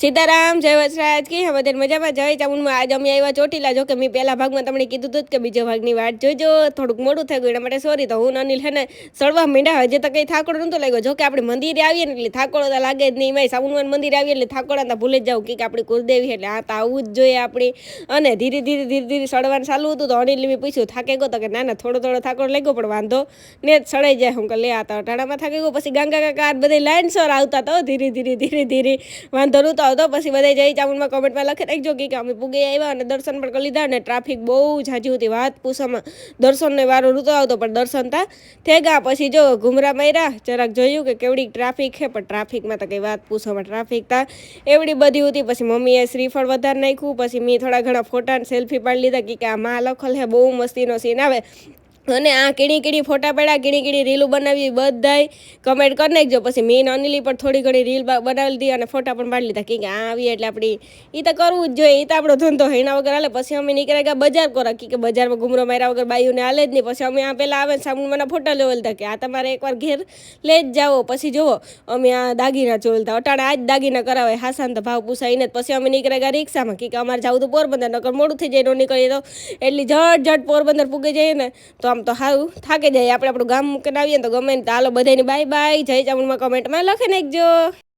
સીતારામ, જય વસરાજ કે બધાને મજામાં? જય ચામુંડમાં આજ અમે આવ્યા ચોટીલા. જો કે મેં પહેલા ભાગમાં તમને કીધું હતું કે બીજો ભાગની વાત જોજો થોડુંક મોડું થઈ ગયું એના માટે સોરી તો હું અનિલ હેને સળવા મીંડા હજી તો કંઈ થાકોડો નહોતો લાગ્યો. જો કે આપણે મંદિરે આવીએ ને એટલે થાકોડો તો લાગે જ નહીં. મેં સામુનવાન મંદિરે આવીએ એટલે થાકોડા તો ભૂલે જ જાઉં. કે આપણી કુલદેવી એટલે આ તો આવવું જ જોઈએ આપણી. અને ધીરે ધીરે ધીરે ધીરે સળવાનું ચાલુ હતું તો અનિલ મેં પૂછ્યું, થાકે ગયો તો? કે ના ના, થોડો થોડો થાકોડો લાગ્યો, પણ વાંધો ને જ સડાઈ જાય. હું કે લે આ તો થાકી ગયો. પછી ગંગા કાકા બધી લાઈન સર આવતા તો ધીરે ધીરે ધીરે ધીરે. વાંધો નહોતો. આવતો પછી બધા જઈ ચામુંડમાં કોમેન્ટમાં લખી નાખજો કે અમે પૂગે આવ્યા અને દર્શન પણ કરી લીધા અને ટ્રાફિક બહુ જાજી હતી. વાત પૂછવામાં દર્શનને વારો નહોતો આવતો, પણ દર્શન તા થઈ ગયા પછી જો ઘુમરા માર્યા, જરાક જોયું કે કેવડી ટ્રાફિક છે, પણ ટ્રાફિકમાં તો કંઈ વાત પૂછવામાં ટ્રાફિક તા. એવડી બધી હતી. પછી મમ્મીએ શ્રીફળ વધારે નાખ્યું. પછી મેં થોડા ઘણા ફોટા સેલ્ફી પાડી લીધા કે આ મા લખલ હે બહુ મસ્તીનો સીન આવે. અને આ કીણી કીણી ફોટા પડ્યા કીણી કીણી રીલું બનાવી બધાય કમેન્ટ કરી નાખજો. પછી મેં અનિલી પણ થોડી ઘણી રીલ બનાવી લીધી અને ફોટા પણ પાડી લીધા. કે આ આવી એટલે આપણી એ તો કરવું જ જોઈએ. એ તો આપણો ધંધો હેણા વગર હાલે. પછી અમે નીકળ્યા ગયા બજાર કરો કે બજારમાં ગુમરો માર્યા વગર બાઈઓને હાલે જ નહીં. પછી અમે આ પહેલાં આવે સામુના ફોટા લેવલતા કે આ તમારે એકવાર ઘેર લે જ જાઓ. પછી જુઓ, અમે આ દાગીના ચોલતા અટાણે આ જ દાગીના કરાવે. હાસાન તો ભાવ પૂછાઈને પછી અમે નીકળ્યા ગયા રિક્ષામાં. કે અમારે જવું તો પોરબંદર. નકર મોડું થઈ જાય, નો નીકળીએ તો એટલી ઝટ ઝટ પોરબંદર પૂગી જઈએ ને. તો આમ તો હાવ થાકી જાય. આપણે આપણું ગામ મૂકીને આવીએ ને તો ગમે ને તો હાલો બધાની બાય બાય જય ચામુંડમાં કમેન્ટમાં લખી નાખજો.